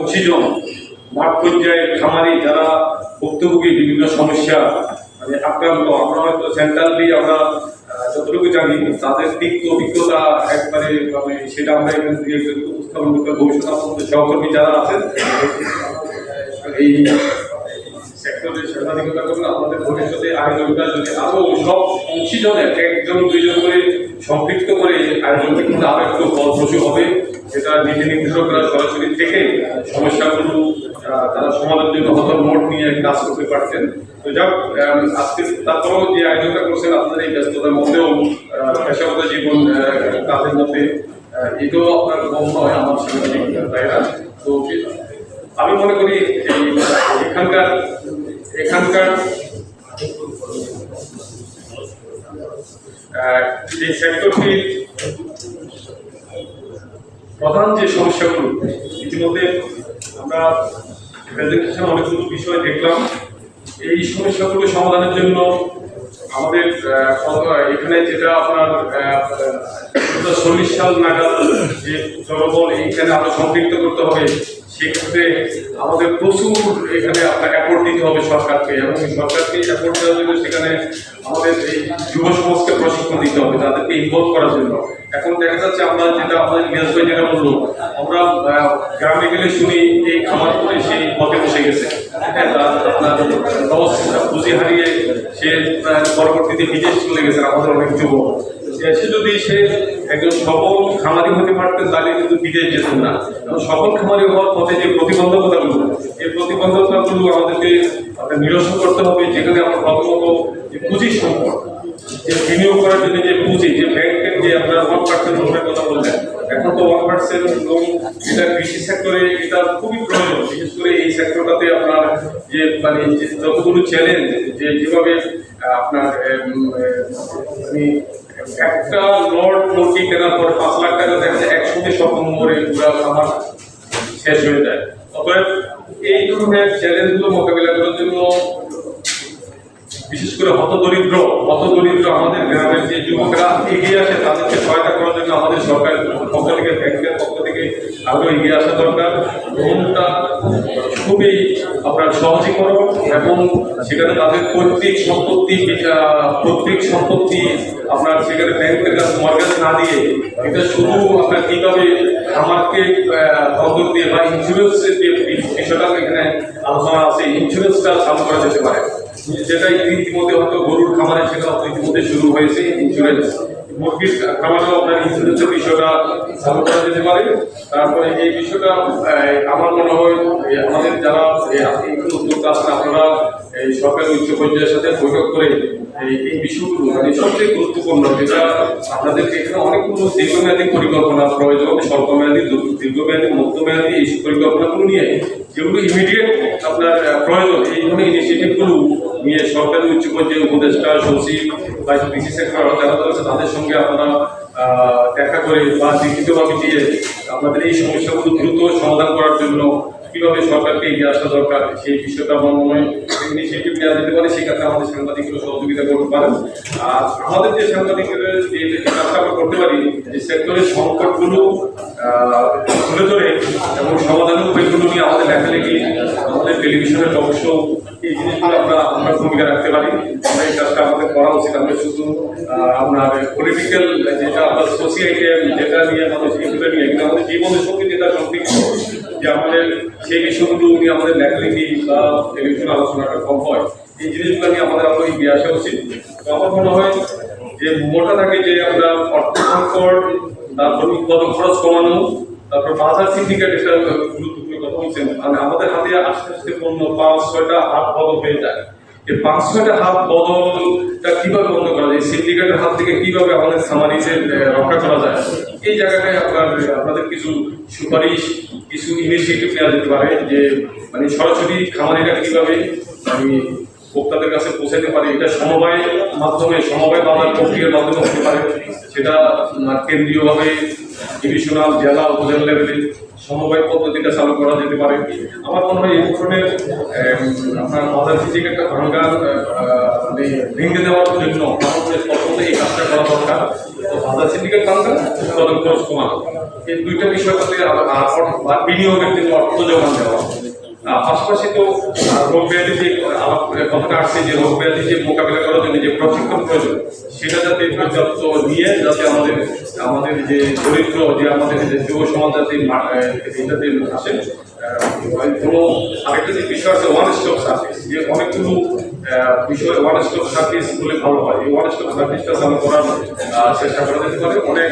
Oxygen, মাঠ পর্যায়ে খামারি যারা ভুক্তভোগী, বিভিন্ন সমস্যা মানে আক্রান্ত, আমরা হয়তো সেন্ট্রালি আমরা যতটুকু জানি, তাদের তিক্ত অভিজ্ঞতা একবারে সেটা আমরা এখান থেকে উপস্থাপন করতে, ভবিষ্যৎ সহকর্মী যারা আছেন এই সেক্টরে সাংবাদিকতা করলে আমাদের ভবিষ্যতে আয়োজনটা যদি আরও সব অংশীজনে একজন দুইজন করে সম্পৃক্ত করে আয়োজনটা কিন্তু আরও একটু ফলপ্রসূ হবে। যেটা নীতি নির্দেশকরা সরাসরি থেকে সমস্যাগুলো তারা সমাধানের জন্য হয়তো নোট নিয়ে কাজ করতে পারতেন তো যাক আজকে তারপরেও যে আয়োজনটা করছেন আপনাদের এই ব্যস্ততার মধ্যেও পেশাগত জীবন কাজের মধ্যে এটাও আপনার কম নয় আমার সাংবাদিক ভাইরা। তো আমি মনে করি এখানকার এখানকার যে এই সেক্টরটি প্রধান যে সমস্যাগুলো, ইতিমধ্যে আমরা প্রেজেন্টেশন অনেকগুলো বিষয় দেখলাম। এই সমস্যাগুলো সমাধানের জন্য আমাদের এখানে যেটা আপনার চল্লিশ সাল নাগাদ যে জনবল এইখানে আরও সম্পৃক্ত করতে হবে, সেক্ষেত্রে আমাদের প্রচুর এখানে আপনার অ্যাপোর্ট দিতে হবে সরকারকে এবং সরকারকে অ্যাপোর্ট দেওয়ার জন্য সেখানে আমাদের এই যুব সমাজকে প্রশিক্ষণ দিতে হবে, তাদেরকে ইনভলভ করার জন্য। এখন দেখা যাচ্ছে আমরা যেটা আমাদের ইলিয়াস ভাই যেটা বলল আমরা গ্রামে গেলে শুনি এই খামার করে সেই পথে বসে গেছে। পুঁজি হারিয়ে সে পরবর্তীতে বিদেশ চলে গেছে, আমাদের অনেক যুবক। সে যদি সে একজন সফল খামারি হতে পারতেন, তাহলে কিন্তু বিদেশ যেতেন না। সফল খামারি হওয়ার পথে যে প্রতিবন্ধকতাগুলো, এই প্রতিবন্ধকতাগুলো আমাদেরকে নিরসন করতে হবে, যেখানে আমরা প্রথমত যে পুঁজি সম্পদ যে বিনিয়োগ করার জন্য যে পুঁজি, যে ব্যাংকের যে আপনার কথা বললেন, এখন তো ওয়ান পার্সেন্ট এটা কৃষি সেক্টরে এটা খুবই প্রয়োজন। বিশেষ করে এই সেক্টরটাতে আপনার যে মানে যতগুলো চ্যালেঞ্জ যে যেভাবে আপনার মানে একটা লট মুরগি কেনার পর পাঁচ লাখ টাকা দেখা যায়, একসঙ্গে সব নম্বরে পুরো আমার শেষ হয়ে যায়। অতএব এই ধরনের চ্যালেঞ্জগুলো মোকাবিলা করার জন্য বিশেষ করে হতদরিদ্র হতদরিদ্র আমাদের গ্রামের যে যুবকরা এগিয়ে আসে, তাদেরকে সহায়তা করার জন্য আমাদের সরকারের পক্ষ থেকে, ব্যাংকের পক্ষ থেকে আরও এগিয়ে আসা দরকার। লোনটা খুবই আপনার সহজীকরণ এবং সেখানে তাদের পৈতৃক সম্পত্তি পৈতৃক সম্পত্তি আপনার সেখানে ব্যাংকের কাছে মর্গেজ না দিয়ে, এটা শুধু আপনার কীভাবে আমাকে বন্ধক দিয়ে বা ইন্স্যুরেন্সের যে বিষয়টা এখানে আলোচনা আছে ইন্স্যুরেন্সটা চালু করা যেতে পারে। যেটা ইতিমধ্যে হয়তো গরুর খামারে সেটা ইতিমধ্যে শুরু হয়েছে ইন্স্যুরেন্স মুরগির খামারেও আপনার ইন্স্যুরেন্সের বিষয়টা চালু করা যেতে পারে। তারপরে এই বিষয়টা আমার মনে হয় আমাদের যারা উদ্যোক্তা আছেন, আপনারা এই সরকারি উচ্চ পর্যায়ের সাথে বৈঠক করে এই বিষয়গুলো মানে সবচেয়ে গুরুত্বপূর্ণ, যেটা আপনাদেরকে এখানে অনেকগুলো দীর্ঘমেয়াদী পরিকল্পনা প্রয়োজন, স্বল্পমেয়াদী, দীর্ঘ- দীর্ঘমেয়াদী, মধ্যমেয়াদী এই পরিকল্পনাগুলো নিয়ে, যেগুলো ইমিডিয়েট আপনার প্রয়োজন, এই ধরনের ইনিশিয়েটিভগুলো নিয়ে সরকারি উচ্চ পর্যায়ে উপদেষ্টা, সচিব বা কৃষি সেক্টর যারা রয়েছে, তাদের সঙ্গে আপনারা দেখা করে বা লিখিতভাবে দিয়ে আপনাদের এই সমস্যাগুলো দ্রুত সমাধান করার জন্য কীভাবে সরকারকে এগিয়ে আসা দরকার, সেই বিষয়টা আমার মনে হয় ইনিশিয়েটিভ নেওয়া যেতে পারে সেক্ষেত্রে আমাদের সাংবাদিকগুলো সহযোগিতা করতে পারেন। আর আমাদের যে সাংবাদিকের যে কাজটা আমরা করতে পারি, যে সেক্টরের সংকটগুলো তুলে ধরে এবং সমাধানের উপায়গুলো নিয়ে আমাদের লেখালেখি, আমাদের টেলিভিশনের অবশ্য এই জিনিসগুলো আমরা আমরা ভূমিকা রাখতে পারি। আমরা এই কাজটা আমাদের করা উচিত। আমরা শুধু আপনার পলিটিক্যাল যেটা আপনার সোসাইটি যেটা নিয়ে মানুষ এগুলো নিয়ে আমাদের জীবনের সঙ্গে যেটা সম্পৃক্ত যে আমাদের সেই বিষয়গুলো নিয়ে আমাদের লেখালেখি বা টেলিভিশন আলোচনাটা কম হয়, এই জিনিসগুলো নিয়ে আমাদের আরও এগিয়ে আসা উচিত। আমার মনে হয় যে মোটা থাকে যে আমরা অর্থ সংকট তারপর উৎপাদন খরচ কমানো, তারপর বাজার সিন্ডিকেট একটা গুরুত্বপূর্ণ কথা বলছেন মানে আমাদের হাতে আস্তে আস্তে পণ্য পাঁচ, ছয়টা, আট পদক হয়ে যায়। এই পাঁচ ছয়টা হাত বদলটা কীভাবে বন্ধ করা যায়? সিন্ডিকেটের হাত থেকে কীভাবে আমাদের খামারিদের রক্ষা করা যায়? এই জায়গাটায় আপনার আপনাদের কিছু সুপারিশ, কিছু ইনিশিয়েটিভ নেওয়া যেতে পারে যে মানে সরাসরি খামারিরা কীভাবে আমি ভোক্তাদের কাছে পৌঁছাতে পারে? এটা সমবায়ের মাধ্যমে, সমবায় বাজার প্রক্রিয়ার মাধ্যমে হতে পারে। সেটা কেন্দ্রীয়ভাবে ডিভিশনাল জেলা উপজেলা লেভেলে সমবায় পদ্ধতিটা চালু করা যেতে পারে। আমার মনে হয় এই ধরনের আপনার মাদার ফিজিক একটা ভাঙ্গার মানে ভেঙে দেওয়ার জন্য প্রথমত এই কাজটা করা দরকার মাদার সিন্ডিকেট ভাঙ্গা খরচ কমানো। এই দুইটা বিষয় আ- বিনিয়োগের জন্য অর্থ যোগান দেওয়া। পাশাপাশি তো রোগ ব্যাধি যে কথাটা আসছে যে রোগ ব্যাধি যে মোকাবিলা করার জন্য যে প্রশিক্ষণ প্রয়োজন, সেটা যাতে পর্যাপ্ত নিয়ে, যাতে আমাদের আমাদের যে দরিদ্র যে আমাদের যে যুব সমাজ যাতে এটাতে আসে। কোনো আরেকটা যে বিষয় আছে ওয়ান স্টপ সার্ভিস যে অনেকগুলো বিষয় ওয়ান স্টপ সার্ভিস বলে ভালো হয়। এই ওয়ান স্টপ সার্ভিসটা চালু করার চেষ্টা করা যেতে পারে। অনেক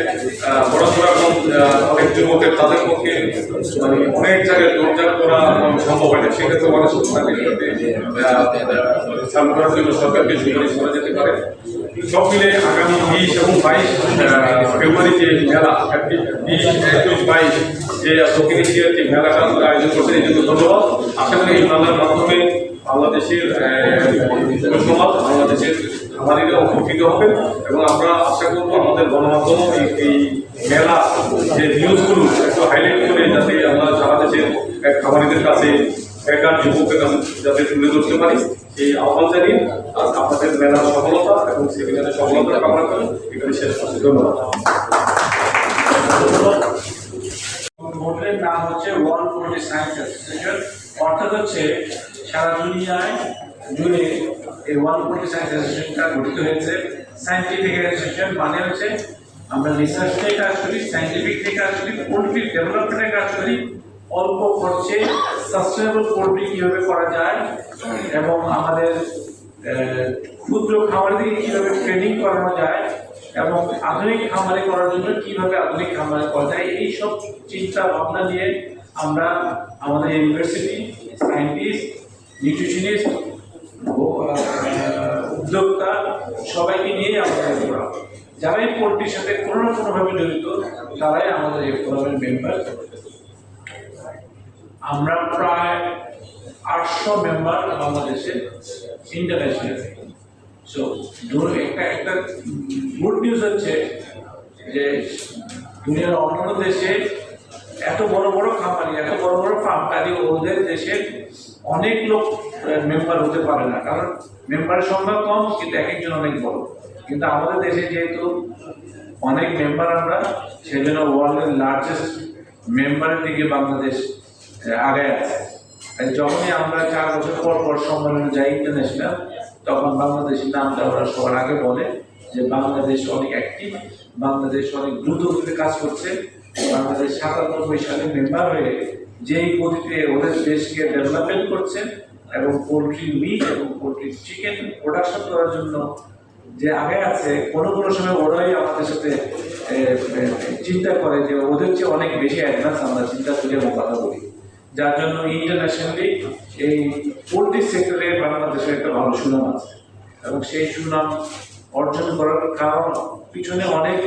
পড়াশোনা এবং অনেক যুবকের তাদের পক্ষে মানে অনেক জায়গায় দৌড়ঝাঁপ করা সম্ভব হয় না। সেক্ষেত্রে ওয়ান স্টপ সার্ভিসটাতে চালু করার জন্য সরকারকে সুপারিশ করা যেতে পারে। সব মিলে আগামী বিশ এবং বাইশ ফেব্রুয়ারি যে মেলা বিশ, একুশ, বাইশ, যে দক্ষিণ এশিয়ার যে মেলাটা আয়োজন করছেন, এই জন্য ধন্যবাদ। আশা করি এই মেলার মাধ্যমে বাংলাদেশের সমাজ বাংলাদেশের খামারিরা উপকৃত হবে এবং আমরা আশা করব আমাদের গণমাধ্যম এই মেলা, যে নিউজগুলো একটু হাইলাইট করে যাতে আমরা সারা দেশের খামারিদের কাছে বেকার যুবকের যাতে তুলে ধরতে পারি। এই আহ্বান জানিয়ে আজ আপনাদের মেলার সফলতা এবং সেমিনারের সফলতা কামনা করি এখানে শেষ করছি। ধন্যবাদ। নাম হচ্ছে ওয়ার্ল্ড ফোর্টি সায়েন্স অর্থাৎ হচ্ছে সারা দুনিয়ায় জুড়ে এই ওয়ার্ল্ড ফোর্টি সায়েন্স অ্যাসোসিয়েশনটা গঠিত হয়েছে। সায়েন্টিফিক অ্যাসোসিয়েশন মানে হচ্ছে আমরা রিসার্চ নিয়ে কাজ করি সায়েন্টিফিক নিয়ে কাজ করি, পোলট্রি ডেভেলপমেন্টের কাজ করি। অল্প খরচে সাস্টেনেবল পোলট্রি কীভাবে করা যায় এবং আমাদের ক্ষুদ্র খামারিদের কীভাবে ট্রেনিং করানো যায় এবং আধুনিক খামারে করার জন্য কীভাবে আধুনিক খামারে করা যায় এই সব চিন্তা ভাবনা নিয়ে আমরা আমাদের ইউনিভার্সিটি সায়েন্টিস্ট নিউট্রিশনিস্ট উদ্যোক্তা, সবাইকে নিয়ে আমাদের ফোরাম যারাই পোলট্রির সাথে কোনো না কোনোভাবে জড়িত, তারাই আমাদের এই ফোরামের মেম্বার আমরা প্রায় আটশো মেম্বার বাংলাদেশে ইন্টারন্যাশনাল সো ধরুন একটা একটা গুড নিউজ হচ্ছে যে দুনিয়ার অন্যান্য দেশে এত বড় বড় কোম্পানি এত বড় বড় ফার্ম কাজে ওদের দেশে অনেক লোক মেম্বার হতে পারে না। কারণ মেম্বারের সংখ্যা কম, কিন্তু এক একজন অনেক বড়। কিন্তু আমাদের দেশে যেহেতু অনেক মেম্বার আমরা, সেজন্য ওয়ার্ল্ডের লার্জেস্ট মেম্বারের দিকে বাংলাদেশ আগায় আছে। যখনই আমরা চার বছর পর পর সম্মেলনে যাই ইন্টারন্যাশনাল তখন বাংলাদেশের নামটা ওরা সবার আগে বলে যে বাংলাদেশ অনেক অ্যাক্টিভ বাংলাদেশ অনেক দ্রুত কাজ করছে, বাংলাদেশ সাতানব্বই সালে মেম্বার হয়ে যেই গতিতে ওদের দেশকে ডেভেলপমেন্ট করছে এবং পোলট্রি মিট এবং পোলট্রি চিকেন প্রোডাকশন করার জন্য যে আগে আছে, কোনো কোনো সময় ওরাই আমাদের সাথে চিন্তা করে যে ওদের চেয়ে অনেক বেশি অ্যাডভান্স আমরা চিন্তা করি এবং কথা বলি। যার জন্য ইন্টারন্যাশনালি এই পোলট্রি সেক্টরে বাংলাদেশের একটা ভালো সুনাম আছে। এবং সেই সুনাম অর্জন করার কারণ, পিছনে অনেক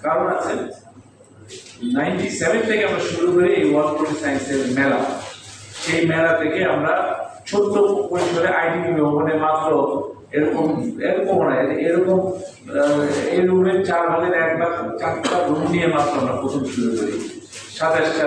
কারণ আছে। নাইনটি সেভেন থেকে আমরা শুরু করি এই ওয়ার্ল্ড সায়েন্সের মেলা, সেই মেলা থেকে আমরা ছোট্ট পরিসরে আইডিপি ভবনে মাত্র এরকম এরকম এরকম এই রুমের চার ভাগের এক ভাগ, চারটা রুম নিয়ে মাত্র আমরা প্রথম শুরু করি। সাতাশটা